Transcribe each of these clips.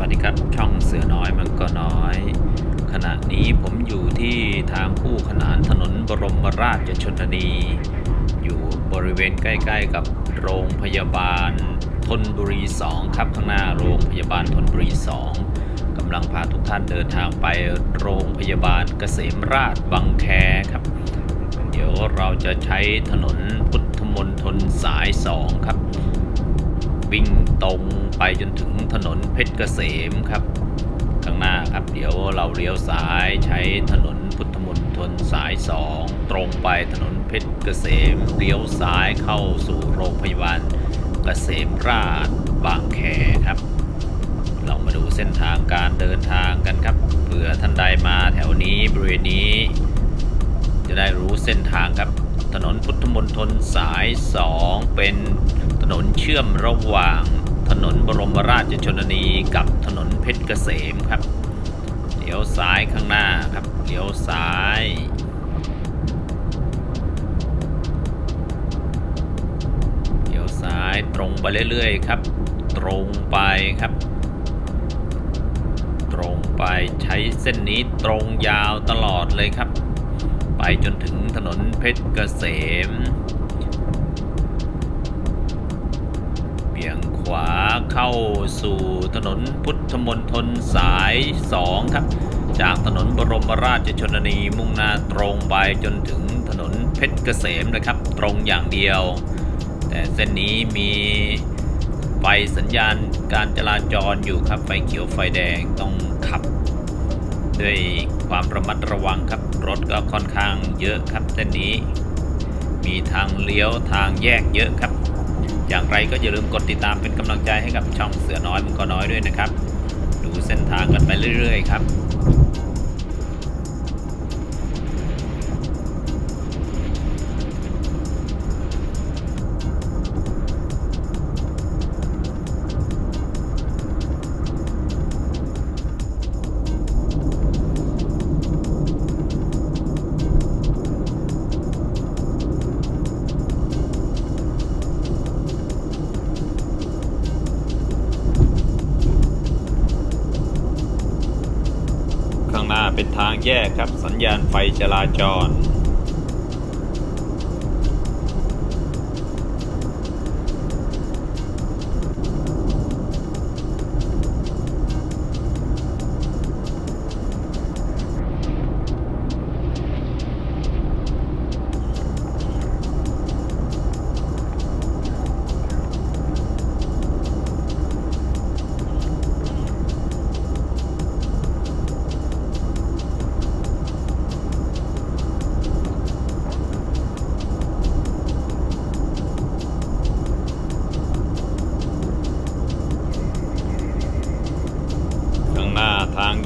วัสดีครับ ช่องเสือน้อยมังกรน้อย ขณะนี้ผมอยู่ที่ทางคู่ขนานถนนบรมราชชนนี อยู่บริเวณใกล้ๆกับโรงพยาบาลทนบุรี 2 ครับข้างหน้าโรงพยาบาลทนบุรี 2กำลังพาทุกท่านเดินทางไปโรงพยาบาลเกษมราชบางแคครับ เดี๋ยวเราจะใช้ถนนพุทธมนตรสาย 2 ครับ วิ่งตรงไปจนถึงถนนเพชรเกษมครับ ข้างหน้าครับเดี๋ยวเราเลี้ยวซ้ายใช้ถนนพุทธมนตรสาย 2 ตรงไปถนนเพชรเกษมเลี้ยวซ้ายเข้าสู่โรงพยาบาลเกษมราชบางแคครับ เรามาดูเส้นทางการเดินทางกันครับเผื่อท่านใดมาแถวนี้บริเวณนี้ จะได้รู้เส้นทางครับถนนพุทธมนตรสาย 2 เป็น นนเชื่อมระหว่างถนนบรมราชชนนีกับถนนเพชรเกษมครับเลี้ยวซ้ายข้างหน้าครับเลี้ยวซ้ายเลี้ยวซ้ายตรงไปเรื่อยๆครับ ตรงไปครับ ตรงไปใช้เส้นนี้ตรงยาวตลอดเลยครับ ไปจนถึงถนนเพชรเกษม ขวาเข้าสู่ถนนพุทธมนตรสาย 2 ครับ จากถนนบรมราชชนนี มุ่งหน้าตรงไปจนถึงถนนเพชรเกษมนะครับ ตรงอย่างเดียว แต่เส้นนี้มีไฟสัญญาณการจราจรอยู่ครับ ไฟเขียวไฟแดงต้องขับ ด้วยความระมัดระวังครับ รถก็ค่อนข้างเยอะครับเส้นนี้ มีทางเลี้ยวทางแยกเยอะครับ อย่างไรก็อย่าลืมกดติดตามเป็นกำลังใจให้กับช่องเสือน้อยมังก็น้อยด้วยนะครับ ดูเส้นทางกันไปเรื่อย ๆ ครับ เป็นทางแยกครับ สัญญาณไฟจราจร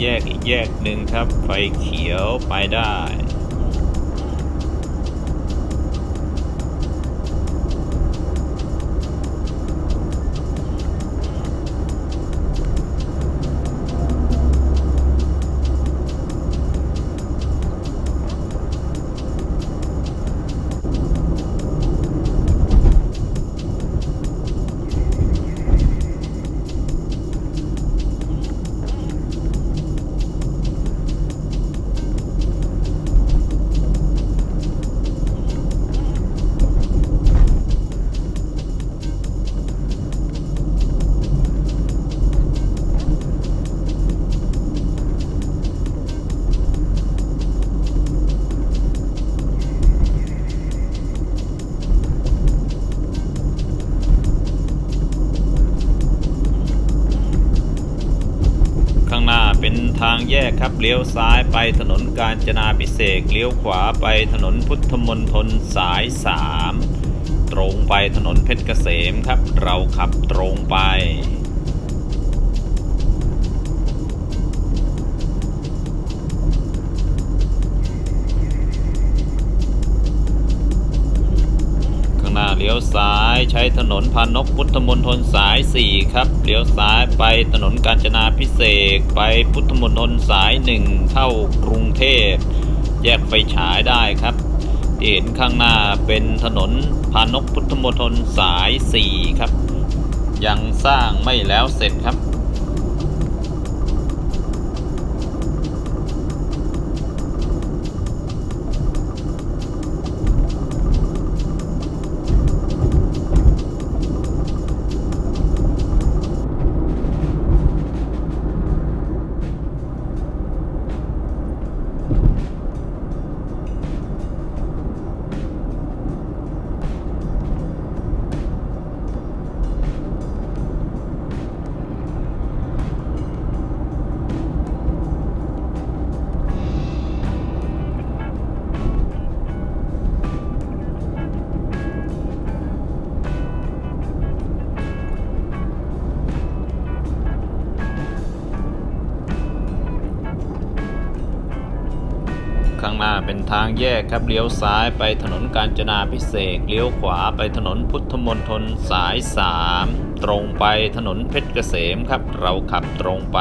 แยกอีกแยกหนึ่งครับ ไฟเขียวไปได้ เลี้ยวซ้ายไปถนนกาญจนาพิเศษกเลี้ยวขวาไปถนนพุทธมนตรสาย 3 ตรงไปถนนเพชรเกษมครับ เราขับตรงไป เลี้ยวซ้ายใช้ถนนพานกพุทธมนตรสาย 4 ครับ เลี้ยวซ้ายไปถนนกาญจนาพิเศษไปพุทธมนตรสาย 1 เข้ากรุงเทพ แยกไฟฉายได้ครับเห็นข้างหน้าเป็นถนนพานกพุทธมนตรสาย 4 ครับ ยังสร้างไม่แล้วเสร็จครับ ทางแยกครับเลี้ยวซ้ายไปถนนกาญจนาพิเศษกเลี้ยวขวาไปถนนพุทธมณฑลสาย 3 ตรงไปถนนเพชรเกษมครับ เราขับตรงไป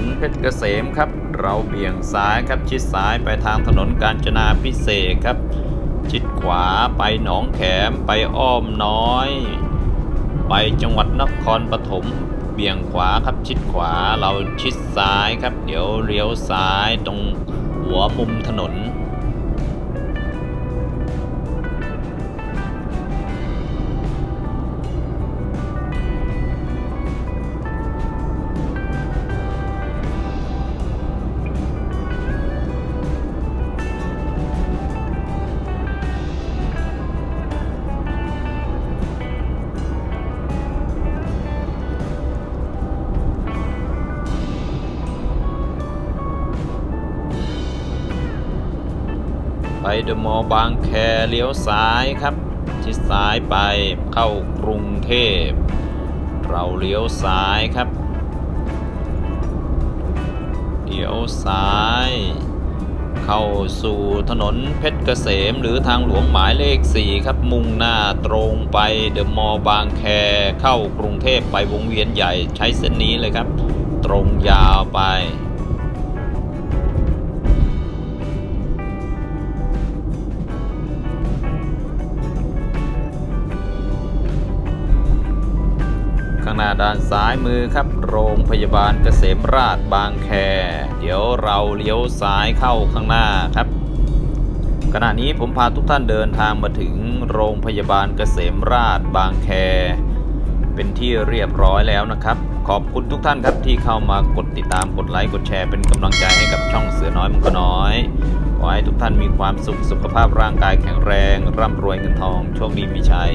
นถนนเพชรเกษมครับ เราเบี่ยงซ้ายครับชิดซ้ายไปทางถนนกาญจนาพิเศษครับ ชิดขวาไปหนองแขมไปอ้อมน้อย ไปจังหวัดนครปฐมเบี่ยงขวาครับชิดขวาเราชิดซ้ายครับ เดี๋ยวเลี้ยวซ้ายตรงหัวมุมถนน เดอะมอลล์บางแคเลี้ยวซ้ายครับชิดซ้ายไปเข้ากรุงเทพ เราเลี้ยวซ้ายครับเลี้ยวซ้าย เข้าสู่ถนนเพชรเกษมหรือทางหลวงหมายเลข 4 ครับ มุ่งหน้าตรงไปเดอะมอลล์บางแคเข้ากรุงเทพไปวงเวียนใหญ่ใช้เส้นนี้เลยครับ ตรงยาวไป ด้านซ้ายมือครับ โรงพยาบาลเกษมราชบางแค เดี๋ยวเราเลี้ยวซ้ายเข้าข้างหน้าครับ ขณะนี้ผมพาทุกท่านเดินทางมาถึงโรงพยาบาลเกษมราชบางแค เป็นที่เรียบร้อยแล้วนะครับ ขอบคุณทุกท่านครับที่เข้ามากดติดตามกดไลค์กดแชร์เป็นกำลังใจให้กับช่องเสือน้อยมันก็น้อยขอให้ทุกท่านมีความสุขสุขภาพร่างกายแข็งแรง ร่ำรวยเงินทองโชคดีมีชัย